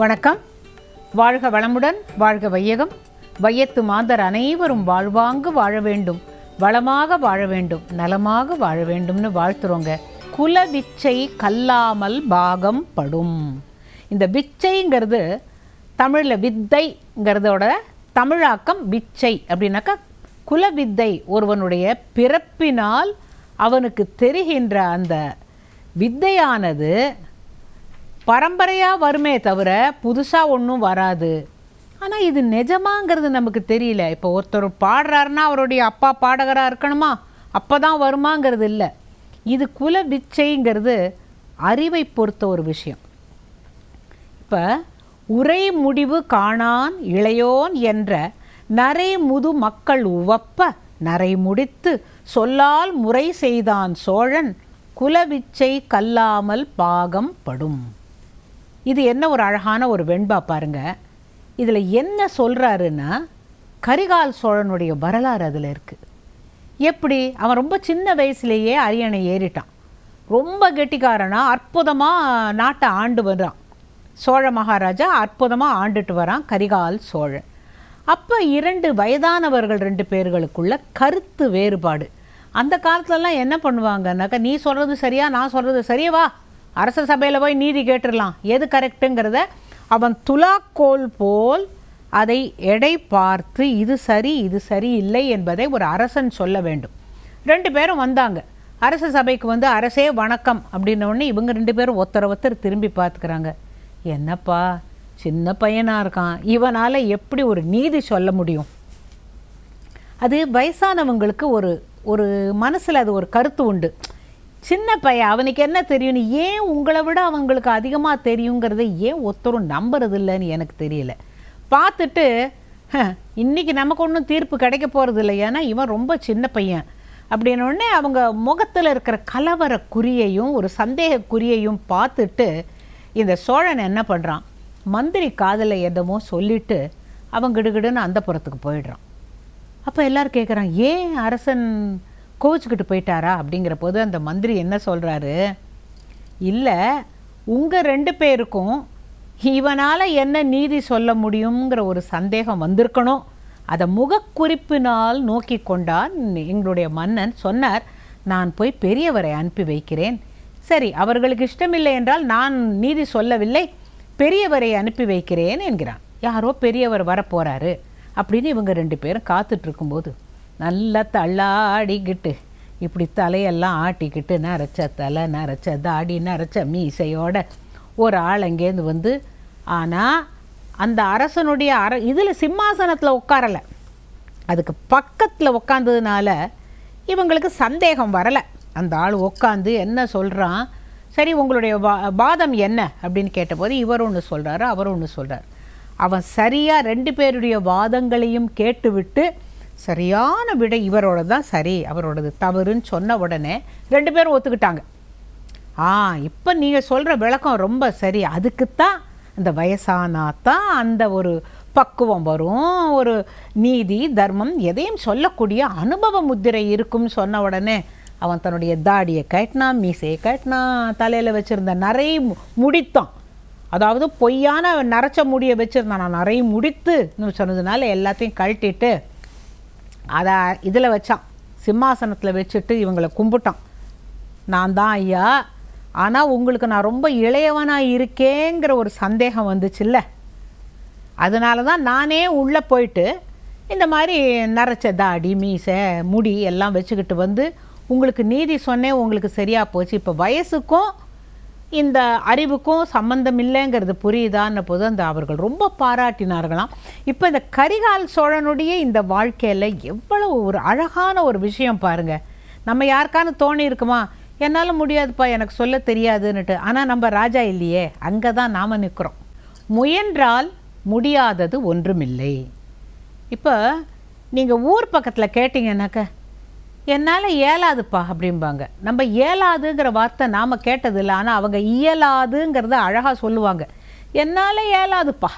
வணக்கம். வாழ்க வளமுடன் வாழ்க வையகம். வையத்து மாந்தர் அனைவரும் வாழ்வாங்கு வாழ வேண்டும். வளமாக வாழ வேண்டும் நலமாக வாழ வேண்டும்னு வாழ்த்துறோங்க. குல விச்சை கல்லாமல் பாகம் படும். இந்த விச்சைங்கிறது தமிழில் வித்தைங்கிறதோட தமிழாக்கம் விச்சை அப்படின்னாக்கா குலவித்தை ஒருவனுடைய பிறப்பினால் அவனுக்கு தெரிகின்ற அந்த வித்தையானது பரம்பரையாக வருமே தவிர புதுசாக ஒன்றும் வராது. ஆனால் இது நிஜமாங்கிறது நமக்கு தெரியல. இப்போ ஒருத்தர் பாடுறாருன்னா அவருடைய அப்பா பாடகராக இருக்கணுமா? அப்போ தான் வருமாங்கிறது இல்லை. இது குல விச்சைங்கிறது அறிவை பொறுத்த ஒரு விஷயம். இப்போ உரை முடிவு காணான் இளையோன் என்ற நரை முது மக்கள் உவப்ப நரை முடித்து சொல்லால் முறை செய்தான் சோழன் குலவிச்சை கல்லாமல் பாகம் படும். இது என்ன ஒரு அழகான ஒரு வெண்பா பாருங்க. இதில் என்ன சொல்கிறாருன்னா கரிகால் சோழனுடைய வரலாறு அதில் இருக்குது எப்படி? அவன் ரொம்ப சின்ன வயசுலேயே அரியணை ஏறிட்டான். ரொம்ப கெட்டிக்காரனா அற்புதமாக நாட்டை ஆண்டு வர்றான். சோழ மகாராஜா அற்புதமாக ஆண்டுட்டு வரான் கரிகால் சோழன். அப்போ இரண்டு வயதானவர்கள் ரெண்டு பேர்களுக்குள்ள கருத்து வேறுபாடு. அந்த காலத்துலலாம் என்ன பண்ணுவாங்கன்னாக்கா நீ சொல்கிறது சரியா நான் சொல்கிறது சரியவா அரச சபையில் போய் நீதி கேட்டுடலாம் எது கரெக்டுங்கிறத அவன் துலாக்கோல் போல் அதை எடை பார்த்து இது சரி இது சரி இல்லை என்பதை ஒரு அரசன் சொல்ல வேண்டும். ரெண்டு பேரும் வந்தாங்க. அரச சபைக்கு வந்து அரசே வணக்கம் அப்படின்னோடனே இவங்க ரெண்டு பேரும் ஒருத்தரை ஒருத்தர் திரும்பி பார்த்துக்கிறாங்க. என்னப்பா சின்ன பையனாக இருக்கான். இவனால் எப்படி ஒரு நீதி சொல்ல முடியும்? அது வயசானவங்களுக்கு ஒரு ஒரு மனசில் அது ஒரு கருத்து உண்டு. சின்ன பையன் அவனுக்கு என்ன தெரியும்னு ஏன் உங்களை விட அவங்களுக்கு அதிகமாக தெரியுங்கிறத ஏன் ஒருத்தரும் நம்புறது இல்லைன்னு எனக்கு தெரியல. பார்த்துட்டு "ஹ, நமக்கு ஒன்றும் தீர்ப்பு கிடைக்க போகிறது இல்லை. ஏன்னா இவன் ரொம்ப சின்ன பையன். அப்படின்னொடனே அவங்க முகத்தில் இருக்கிற கலவர குறியையும் ஒரு சந்தேக குறியையும் பார்த்துட்டு இந்த சோழன் என்ன பண்ணுறான் மந்திரி காதலை எதமோ சொல்லிட்டு அவன் கிடுகிடுன்னு அந்த புறத்துக்கு போயிடுறான். அப்போ எல்லோரும் கேட்குறான் ஏன் அரசன் கோவிச்சுக்கிட்டு போயிட்டாரா அப்படிங்கிற போது அந்த மந்திரி என்ன சொல்கிறாரு இல்லை உங்கள் ரெண்டு பேருக்கும் இவனால் என்ன நீதி சொல்ல முடியுங்கிற ஒரு சந்தேகம் வந்திருக்கணும். அதை முகக்குறிப்பினால் நோக்கி கொண்டான் எங்களுடைய மன்னன். சொன்னார் நான் போய் பெரியவரை அனுப்பி வைக்கிறேன். சரி அவர்களுக்கு இஷ்டமில்லை என்றால் நான் நீதி சொல்லவில்லை. பெரியவரை அனுப்பி வைக்கிறேன் என்கிறான். யாரோ பெரியவர் வரப்போகிறாரு அப்படின்னு இவங்க ரெண்டு பேரும் காத்துட்ருக்கும்போது நல்லா தள்ளாடிக்கிட்டு இப்படி தலையெல்லாம் ஆட்டிக்கிட்டு நரைச்ச தலை நரைச்ச தாடி நரைச்ச மீசையோட ஒரு ஆள் அங்கேருந்து வந்து ஆனால் அந்த அரசனுடைய அர இதில் சிம்மாசனத்தில் உட்காரலை. அதுக்கு பக்கத்தில் உட்காந்ததுனால இவங்களுக்கு சந்தேகம் வரலை. அந்த ஆள் உட்காந்து என்ன சொல்கிறான் சரி உங்களுடைய வா வாதம் என்ன? அப்படின்னு கேட்டபோது இவர் ஒன்று சொல்கிறாரு அவர் ஒன்று சொல்கிறார் அவன் சரியாக ரெண்டு பேருடைய வாதங்களையும் கேட்டுவிட்டு சரியான விடை இவரோட தான் சரி. அவரோடது தவறுன்னு சொன்ன உடனே ரெண்டு பேரும் ஒத்துக்கிட்டாங்க. ஆ இப்போ நீங்கள் சொல்கிற விளக்கம் ரொம்ப சரி. அதுக்குத்தான் அந்த வயசானா தான் அந்த ஒரு பக்குவம் வரும். ஒரு நீதி தர்மம் எதையும் சொல்லக்கூடிய அனுபவ முத்திரை இருக்கும்னு சொன்ன உடனே அவன் தன்னுடைய தாடியை கட்டினான் மீசையை கட்டினான் தலையில் வச்சுருந்த நிறைய முடித்தான். அதாவது பொய்யான நரைச்ச முடியை வச்சுருந்தான். நான் நிறைய முடித்து சொன்னதுனால எல்லாத்தையும் கழட்டிட்டு அதை இதில் வச்சான். சிம்மாசனத்தில் வச்சுட்டு இவங்களை கும்பிட்டான். நான் தான் ஐயா ஆனால் உங்களுக்கு நான் ரொம்ப இளையவனாக இருக்கேங்கிற ஒரு சந்தேகம் வந்துச்சுல்ல. அதனால தான் நானே உள்ளே போயிட்டு இந்த மாதிரி நரைச்ச தாடி மீசை முடி எல்லாம் வச்சுக்கிட்டு வந்து உங்களுக்கு நீதி சொன்னேன் உங்களுக்கு சரியாக போச்சு. இப்போ வயசுக்கும் இந்த அறிவுக்கும் சம்பந்தம் இல்லைங்கிறது புரியுதான்னு போது அந்த அவர்கள் ரொம்ப பாராட்டினார்களாம். இப்போ இந்த கரிகால் சோழனுடைய இந்த வாழ்க்கையில் எவ்வளவு ஒரு அழகான ஒரு விஷயம் பாருங்க. நம்ம யாருக்கான தோணி இருக்குமா? என்னால் முடியாதுப்பா எனக்கு சொல்ல தெரியாதுன்னுட்டு. ஆனால் நம்ம ராஜா இல்லையே அங்கே தான் நாம் நிற்கிறோம் முயன்றால் முடியாதது ஒன்றுமில்லை. இப்போ நீங்கள் ஊர் பக்கத்தில் கேட்டிங்கன்னாக்க என்னால் இயலாதுப்பா அப்படிம்பாங்க. நம்ம இயலாதுங்கிற வார்த்தை நாம் கேட்டதில்லை ஆனால் அவங்க இயலாதுங்கிறத அழகாக சொல்லுவாங்க. என்னால் இயலாதுப்பா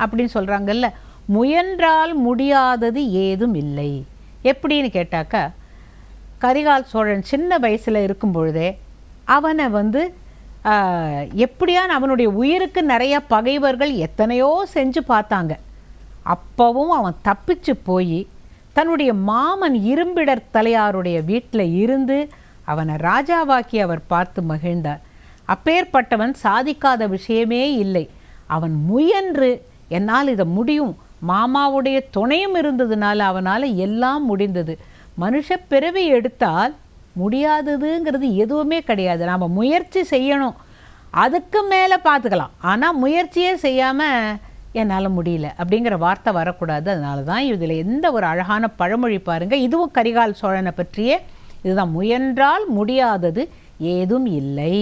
அப்படின்னு சொல்கிறாங்கல்ல முயன்றால் முடியாதது ஏதும் இல்லை. எப்படின்னு கேட்டாக்கா கரிகால் சோழன் சின்ன வயசில் இருக்கும் பொழுதே அவனை வந்து எப்படியான் அவனுடைய உயிருக்கு நிறைய பகைவர்கள் எத்தனையோ செஞ்சு பார்த்தாங்க. அப்போவும் அவன் தப்பிச்சு போய் தன்னுடைய மாமன் இரும்பிடர் தலையாருடைய வீட்டில் இருந்து அவனை ராஜாவாக்கி அவர் பார்த்து மகிழ்ந்தார். அப்பேற்பட்டவன் சாதிக்காத விஷயமே இல்லை. அவன் முயன்று என்னால் இதை முடியும். மாமாவுடைய துணையும் இருந்ததுனால அவனால் எல்லாம் முடிந்தது. மனுஷ பிறவி எடுத்தால் முடியாததுங்கிறது எதுவுமே கிடையாது. நாம் முயற்சி செய்யணும். அதுக்கு மேலே பார்த்துக்கலாம். ஆனால் முயற்சியே செய்யாமல் என்னால் முடியல அப்படிங்கிற வார்த்தை வரக்கூடாது. அதனால தான் இதில் எந்த ஒரு அழகான பழமொழி பாருங்கள் இதுவும் கரிகால் சோழனை பற்றியே. இதுதான் முயன்றால் முடியாதது ஏதும் இல்லை.